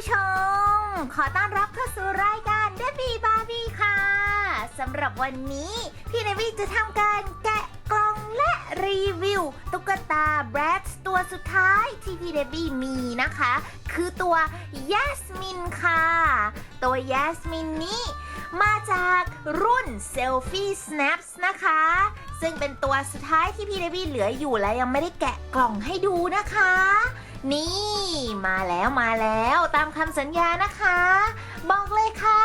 ผู้ชม ขอต้อนรับเข้าสู่รายการเดบีบาร์บี้ค่ะสำหรับวันนี้พี่เดบี้จะทำการแกะกล่องและรีวิว ตุ๊กตาแบรดตัวสุดท้ายที่พี่เดบี้มีนะคะ คือตัวยาสมินค่ะ ตัวยาสมินนี้มาจากรุ่น Selfie Snaps นะคะ ซึ่งเป็นตัวสุดท้ายที่พี่เดบี้เหลืออยู่และยังไม่ได้แกะกล่องให้ดูนะคะ นี่มาแล้วมาแล้วตามคำสัญญานะคะ บอกเลยค่ะ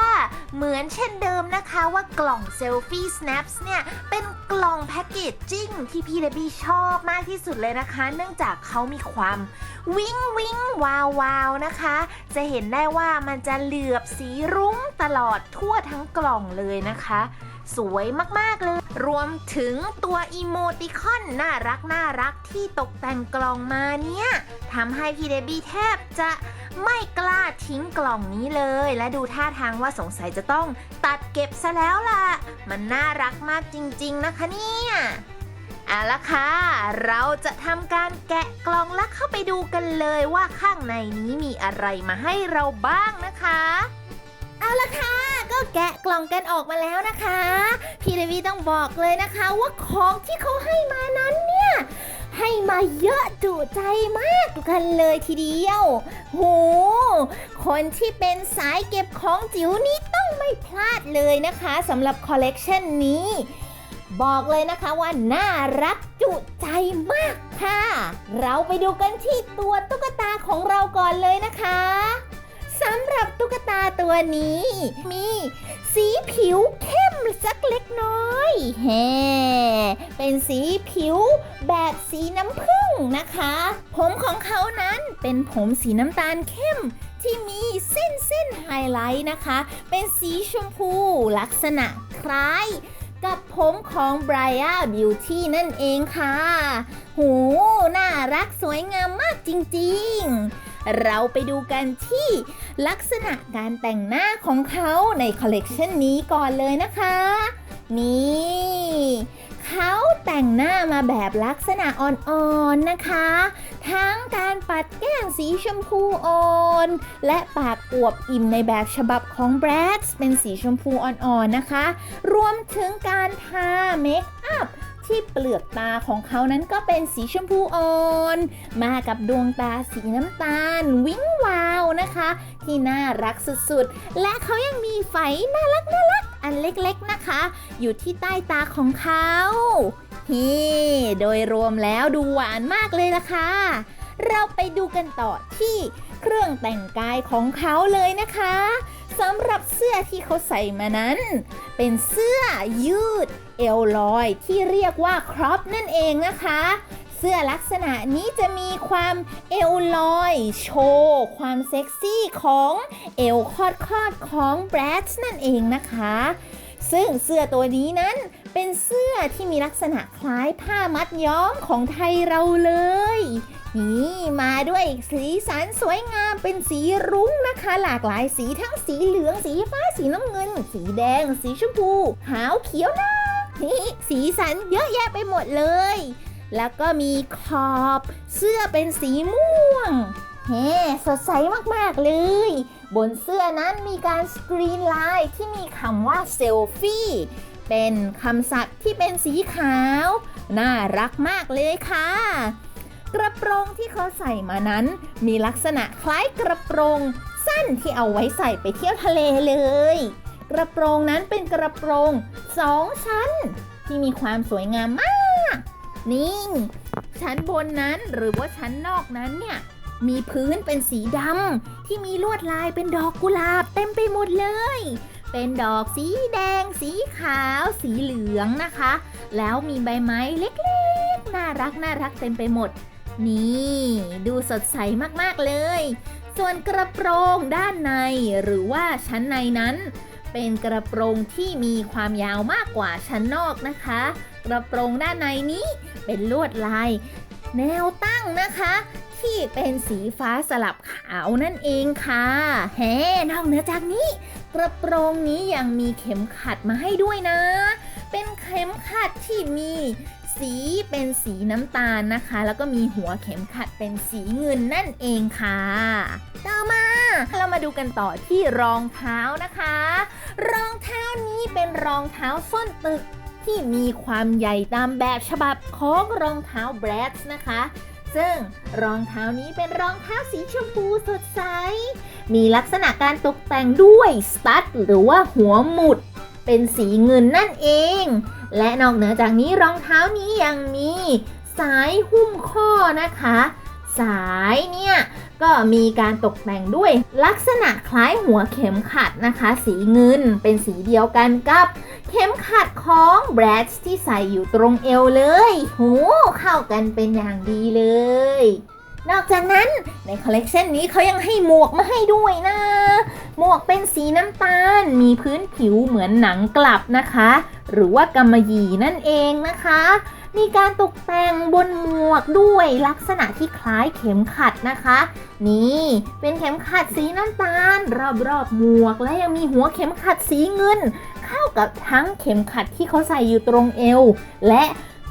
เหมือนเช่นเดิมนะคะว่ากล่อง Selfie Snaps เนี่ย เป็นกล่องแพ็กเกจจิ้งที่พี่เดบี้ชอบมากที่สุดเลยนะคะ เนื่องจากเขามีความวิ้งวิ้งวาววาวนะคะ จะเห็นได้ว่ามันจะเหลือบสีรุ้งตลอดทั่วทั้งกล่องเลยนะคะ สวยมาก ๆ เลย รวมถึงตัวอีโมติคอนน่ารักน่ารักที่ตกแต่งกล่องมาเนี่ยทำให้พี่เดบี้แทบจะไม่กล้าทิ้งกล่องนี้เลย และดูท่าทางว่าสงสัยจะต้องตัดเก็บซะแล้วล่ะ มันน่ารักมากจริง ๆ นะคะเนี่ยเอาละค่ะ เราจะทำการแกะกล่องและเข้าไปดูกันเลยว่าข้างในนี้มีอะไรมาให้เราบ้างนะคะ เอาละค่ะ ก็แกะกล่องกันออกมาแล้วนะคะ พี่เดวีต้องบอกเลยนะคะว่าของที่เขาให้มานั้นเนี่ย ให้มาเยอะจุใจมากกันเลยทีเดียว โห คนที่เป็นสายเก็บของจิ๋วนี้ต้องไม่พลาดเลยนะคะสำหรับคอลเลกชันนี้ บอกเลยนะคะว่าน่ารักจุใจมากค่ะ เราไปดูกันที่ตัวตุ๊กตาของเราก่อนเลยนะคะ สำหรับตุ๊กตาตัวนี้ มีสีผิวเข้มสักเล็กน้อยแฮเป็นสีผิวแบบสีน้ำผึ้งนะคะ ผมของเขานั้นเป็นผมสีน้ำตาลเข้มที่มีเส้นเส้นไฮไลท์นะคะ เป็นสีชมพูลักษณะคล้ายกับผมของ b r i a Beauty นั่นเองค่ะ หู น่ารักสวยงามมากจริง ๆ เราไปดูกันที่ลักษณะการแต่งหน้าของเขาในคอลเลกชันนี้ก่อนเลยนะคะ นี่เขาแต่งหน้ามาแบบลักษณะอ่อนๆนะคะ ทั้งการปัดแก้มสีชมพูอ่อน และปากอวบอิ่มในแบบฉบับของแบรดเป็นสีชมพูอ่อนๆนะคะ รวมถึงการทาเมคอัพ ที่เปลือกตาของเขานั้นก็เป็นสีชมพูอ่อน มากับดวงตาสีน้ำตาล วิ้งวาวนะคะ ที่น่ารักสุดๆ และเขายังมีไฝน่ารักน่ารักอันเล็กๆนะคะ อยู่ที่ใต้ตาของเขาฮีโดยรวมแล้วดูหวานมากเลยล่ะค่ะเราไปดูกันต่อที่ เครื่องแต่งกายของเขาเลยนะคะสำหรับเสื้อที่เขาใส่มานั้น เป็นเสื้อยืดเอวลอยที่เรียกว่าครอปนั่นเองนะคะ เสื้อลักษณะนี้จะมีความเอวลอย โชว์ความเซ็กซี่ของเอวคอดคอดของแบรดนั่นเองนะคะ ซึ่งเสื้อตัวนี้นั้นเป็นเสื้อที่มีลักษณะคล้ายผ้ามัดย้อมของไทยเราเลย นี่มาด้วยสีสันสวยงามเป็นสีรุ้งนะคะ หลากหลายสีทั้งสีเหลืองสีฟ้าสีน้ำเงิน สีแดง สีชมพูขาวเขียวนะนี่สีสันเยอะแยะไปหมดเลย แล้วก็มีขอบเสื้อเป็นสีม่วงเฮ้สดใสมาก ๆ เลย บนเสื้อนั้นมีการสกรีนลายที่มีคำว่าเซลฟี่เป็นคำศัพท์ที่เป็นสีขาว น่ารักมากเลยค่ะ กระโปรงที่เขาใส่มานั้น มีลักษณะคล้ายกระโปรงสั้นที่เอาไว้ใส่ไปเที่ยวทะเลเลย กระโปรงนั้นเป็นกระโปรงสองชั้น ที่มีความสวยงามมาก นี่ ชั้นบนนั้นหรือว่าชั้นนอกนั้นเนี่ยมีพื้นเป็นสีดำที่มีลวดลายเป็นดอกกุหลาบเต็มไปหมดเลย เป็นดอกสีแดง สีขาว สีเหลืองนะคะ แล้วมีใบไม้เล็กๆ น่ารักน่ารักเต็มไปหมด นี่ดูสดใสมากๆเลย ส่วนกระโปรงด้านในหรือว่าชั้นในนั้น เป็นกระโปรงที่มีความยาวมากกว่าชั้นนอกนะคะ กระโปรงด้านในนี้เป็นลวดลาย แนวตั้งนะคะ ที่เป็นสีฟ้าสลับขาวนั่นเองค่ะแฮนอกเหนือจากนี้ กระโปรงนี้ยังมีเข็มขัดมาให้ด้วยนะ เป็นเข็มขัดที่มี สีเป็นสีน้ำตาลนะคะ แล้วก็มีหัวเข็มขัดเป็นสีเงินนั่นเองค่ะต่อมาเรามาดูกันต่อที่รองเท้านะคะ รองเท้านี้เป็นรองเท้าส้นตึกที่มีความใหญ่ตามแบบฉบับของรองเท้าแบรดส์นะคะ ซึ่งรองเท้านี้เป็นรองเท้าสีชมพูสดใส มีลักษณะการตกแต่งด้วยสตั๊ดหรือว่าหัวหมุด เป็นสีเงินนั่นเอง และนอกเหนือจากนี้รองเท้านี้ยังมีสายหุ้มข้อนะคะ สายเนี่ยก็มีการตกแต่งด้วยลักษณะคล้ายหัวเข็มขัดนะคะ สีเงินเป็นสีเดียวกันกับ เข็มขัดของแบรดที่ใส่อยู่ตรงเอวเลย โห เข้ากันเป็นอย่างดีเลย นอกจากนั้นในคอลเลกชันนี้เขายังให้หมวกมาให้ด้วยนะ หมวกเป็นสีน้ำตาล มีพื้นผิวเหมือนหนังกลับนะคะ หรือว่ากำมะหยี่นั่นเองนะคะ มีการตกแต่งบนหมวกด้วยลักษณะที่คล้ายเข็มขัดนะคะ นี่เป็นเข็มขัดสีน้ำตาล รอบๆหมวกและยังมีหัวเข็มขัดสีเงิน เข้ากับทั้งเข็มขัดที่เขาใส่อยู่ตรงเอว และ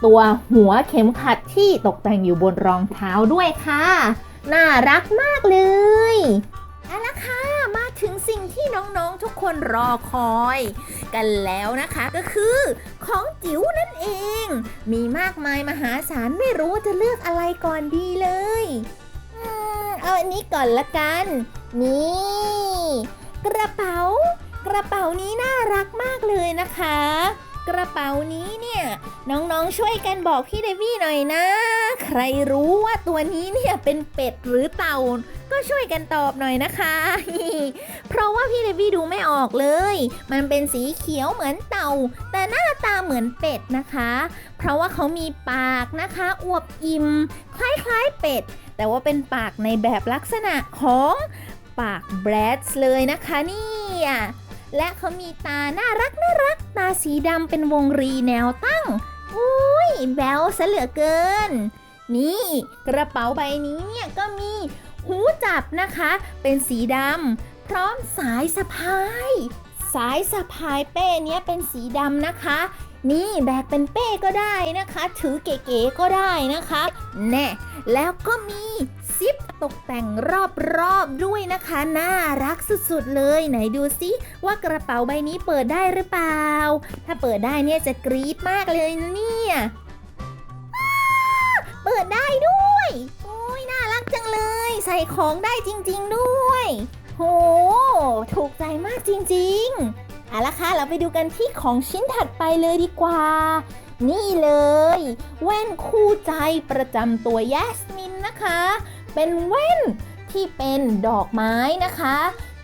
ตัวหัวเข็มขัดที่ตกแต่งอยู่บนรองเท้าด้วยค่ะ น่ารักมากเลยเอาละค่ะ มาถึงสิ่งที่น้องๆทุกคนรอคอย กันแล้วนะคะก็คือของจิ๋วนั่นเอง มีมากมายมหาศาลไม่รู้ว่าจะเลือกอะไรก่อนดีเลยอืมเอาอันนี้ก่อนละกัน นี่ กระเป๋า กระเป๋านี้น่ารักมากเลยนะคะ กระเป๋านี้เนี่ย น้องๆช่วยกันบอกพี่เดวี่หน่อยนะ ใครรู้ว่าตัวนี้เนี่ยเป็นเป็ดหรือเต่า ก็ช่วยกันตอบหน่อยนะคะ เพราะว่าพี่เดวี่ดูไม่ออกเลย มันเป็นสีเขียวเหมือนเต่า แต่หน้าตาเหมือนเป็ดนะคะ เพราะว่าเขามีปากนะคะอวบอิ่มคล้ายๆเป็ด แต่ว่าเป็นปากในแบบลักษณะของปากแบรดส์เลยนะคะเนี่ย และเขามีตาน่ารักน่ารัก ตาสีดำเป็นวงรีแนวตั้ง อุ้ยแบลซะเหลือเกิน นี่ กระเป๋าใบนี้เนี่ยก็มีหูจับนะคะ เป็นสีดำพร้อมสายสะพาย สายสะพายเป้เนี้ยเป็นสีดำนะคะ นี่แบกเป็นเป้ก็ได้นะคะ ถือเก๋ๆก็ได้นะคะ แน่ แล้วก็มี ตกแต่งรอบๆด้วยนะคะ น่ารักสุดๆเลย ไหนดูซิว่ากระเป๋าใบนี้เปิดได้หรือเปล่า ถ้าเปิดได้เนี่ยจะกรี๊ดมากเลยนะเนี่ยเปิดได้ด้วยโอ้ยน่ารักจังเลย ใส่ของได้จริง ๆด้วยโหถูกใจมากจริงๆเอาละค่ะเราไปดูกันที่ของชิ้นถัดไปเลยดีกว่า นี่เลย แว่นคู่ใจประจำตัวยาสมินนะคะ เป็นแว่นที่เป็นดอกไม้นะคะ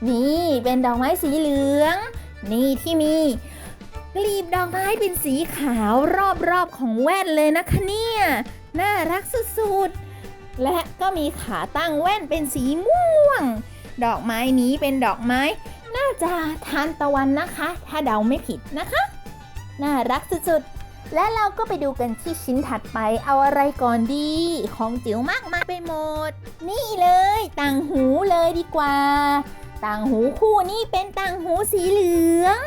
นี่เป็นดอกไม้สีเหลือง นี่ที่มีกลีบดอกไม้เป็นสีขาวรอบๆของแว่นเลยนะคะเนี่ย น่ารักสุดๆ และก็มีขาตั้งแว่นเป็นสีม่วง ดอกไม้นี้เป็นดอกไม้ น่าจะทานตะวันนะคะ ถ้าเดาไม่ผิดนะคะ น่ารักสุดๆ และเราก็ไปดูกันที่ชิ้นถัดไปเอาอะไรก่อนดี ของจิ๋วมากมายไปหมด นี่เลยต่างหูเลยดีกว่า ต่างหูคู่นี้เป็นต่างหูสีเหลือง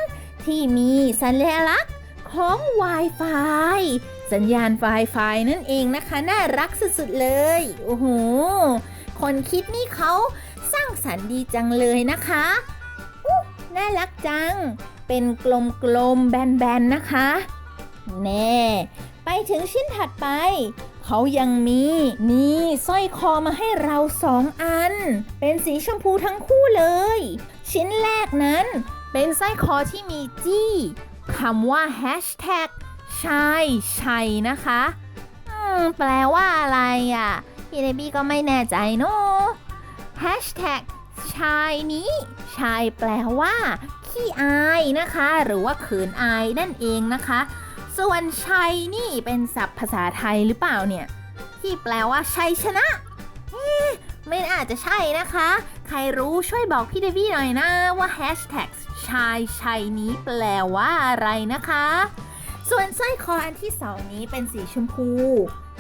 ที่มีสัญลักษณ์ของ Wi-Fi สัญญาณ Wi-Fi นั่นเองนะคะ น่ารักสุดๆเลย โอ้โห คนคิดนี่เขาสร้างสรรค์ดีจังเลยนะคะอู้น่ารักจัง เป็นกลมๆแบนๆนะคะ แน่ ไปถึงชิ้นถัดไป เขายังมีนี่สร้อยคอมาให้เราสองอัน เป็นสีชมพูทั้งคู่เลย ชิ้นแรกนั้น เป็นสร้อยคอที่มีจี้คำว่า hashtag ใช่ใช่นะคะอืมแปลว่าอะไรอะ พี่เดบี้ก็ไม่แน่ใจเนอะ hashtag ชายนี้ ชายแปลว่า ขี้อายนะคะ หรือว่าเขินอายนั่นเองนะคะ ส่วนชัยนี่เป็นศัพท์ภาษาไทยหรือเปล่าเนี่ย ที่แปลว่าชัยชนะเอ๊ะไม่อาจจะใช่นะคะ ใครรู้ช่วยบอกพี่เดวี่หน่อยนะว่า hashtag ชายชัยนี้แปลว่าอะไรนะคะ ส่วนสร้อยคออันที่สองนี้เป็นสีชมพู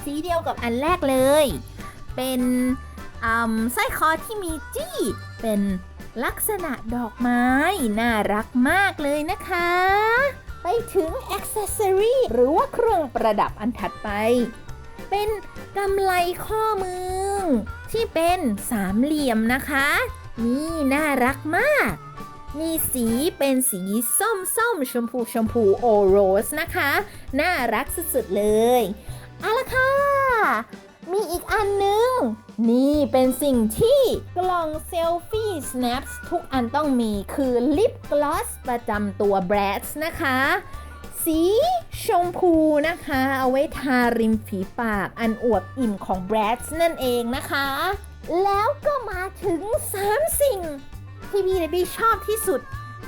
สีเดียวกับอันแรกเลย เป็นสร้อยคอที่มีจี้ เป็นลักษณะดอกไม้ น่ารักมากเลยนะคะ ไปถึงอ c เซสซอรีหรือว่าเครื่องประดับอันถัดไป เป็นกำไลข้อมือ ที่เป็นสามเหลี่ยมนะคะ นี่น่ารักมาก มีสีเป็นสีส้มส้มๆชมพูชมพูโอโรสนะคะ น่ารักสุดๆเลยเอาละค่ะ มีอีกอันหนึง นี่เป็นสิ่งที่กล่องเซลฟี่ snaps ทุกอันต้องมีคือลิปกลอสประจำตัว b r a d นะคะ สีชมพูนะคะ เอาไว้ทาริมฝีปากอันอวบอิ่มของ b r a d นั่นเองนะคะ แล้วก็มาถึง 3 สิ่ง ที่พี่เดบี้ชอบที่สุด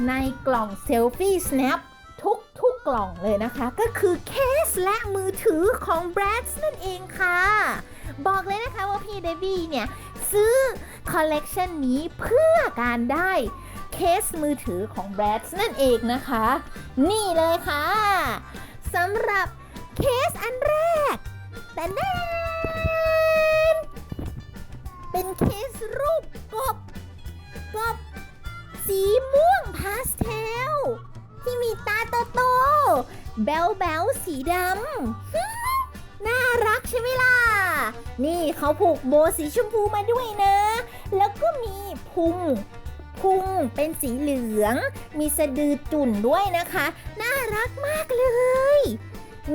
ในกล่องเซลฟี่ snap ทุกทุกๆกล่องเลยนะคะ ก็คือเคสและมือถือของ b r a d นั่นเองค่ะ บอกเลยนะคะว่าพี่เดบี้เนี่ย ซื้อคอลเลกชันนี้เพื่อการได้เคสมือถือของ b r a d นั่นเองนะคะ นี่เลยค่ะสำหรับเคสอันแรกแต่แน่นเป็นเคสรูปกบกบสีม่วงพาสเทล ที่มีตาโตๆแบลแบลสีดำน่ารักใช่ไหมล่ะ นี่เขาผูกโบสีชมพูมาด้วยนะ แล้วก็มีพุงพุงเป็นสีเหลือง มีสะดือจุ่นด้วยนะคะ น่ารักมากเลย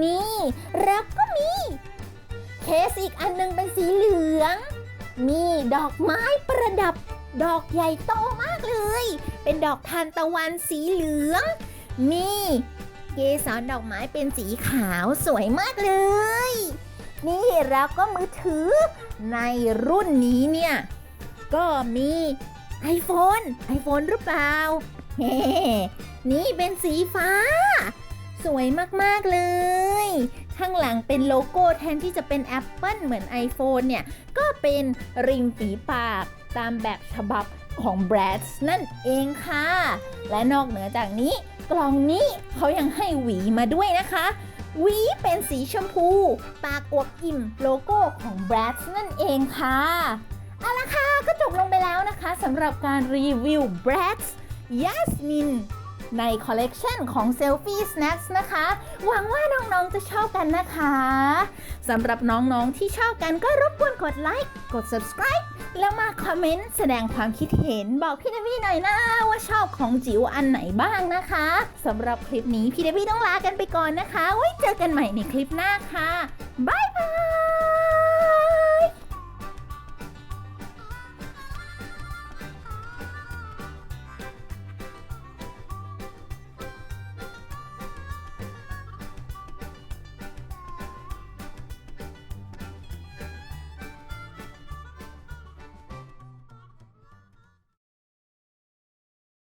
นี่แล้วก็มีเคสอีกอันหนึงเป็นสีเหลือง มีดอกไม้ประดับ ดอกใหญ่โตมากเลย เป็นดอกทานตะวันสีเหลืองมีเกสรดอกไม้เป็นสีขาวสวยมากเลย นี่แล้วก็มือถือ ในรุ่นนี้เนี่ย ก็มี iPhone iPhone หรือเปล่าเฮ้นี่เป็นสีฟ้า สวยมาก ๆ เลย ข้างหลังเป็นโลโก้แทนที่จะเป็น Apple เหมือน iPhone เนี่ย ก็เป็นริมฝีปากตามแบบฉบับของ b r a d นั่นเองค่ะ และนอกเหนือจากนี้ กล่องนี้เขายังให้หวีมาด้วยนะคะ วีเป็นสีชมพู ปากอวบอิ่มโลโก้ของ b r a d นั่นเองค่ะ เอาละค่ะ ก็จบลงไปแล้วนะคะสำหรับการรีวิว b r a d Yasmin ในคอลเลกชันของ Selfie Snacks นะคะ หวังว่าน้องๆจะชอบกันนะคะสำหรับน้องๆที่ชอบกันก็รบกวนกดไลค์กด subscribe แล้วมาคอมเมนต์แสดงความคิดเห็นบอกพี่เดวี่หน่อยนะว่าชอบของจิ๋วอันไหนบ้างนะคะสำหรับคลิปนี้พี่เดวี่ต้องลากันไปก่อนนะคะ ไว้เจอกันใหม่ในคลิปหน้าค่ะบ๊ายบาย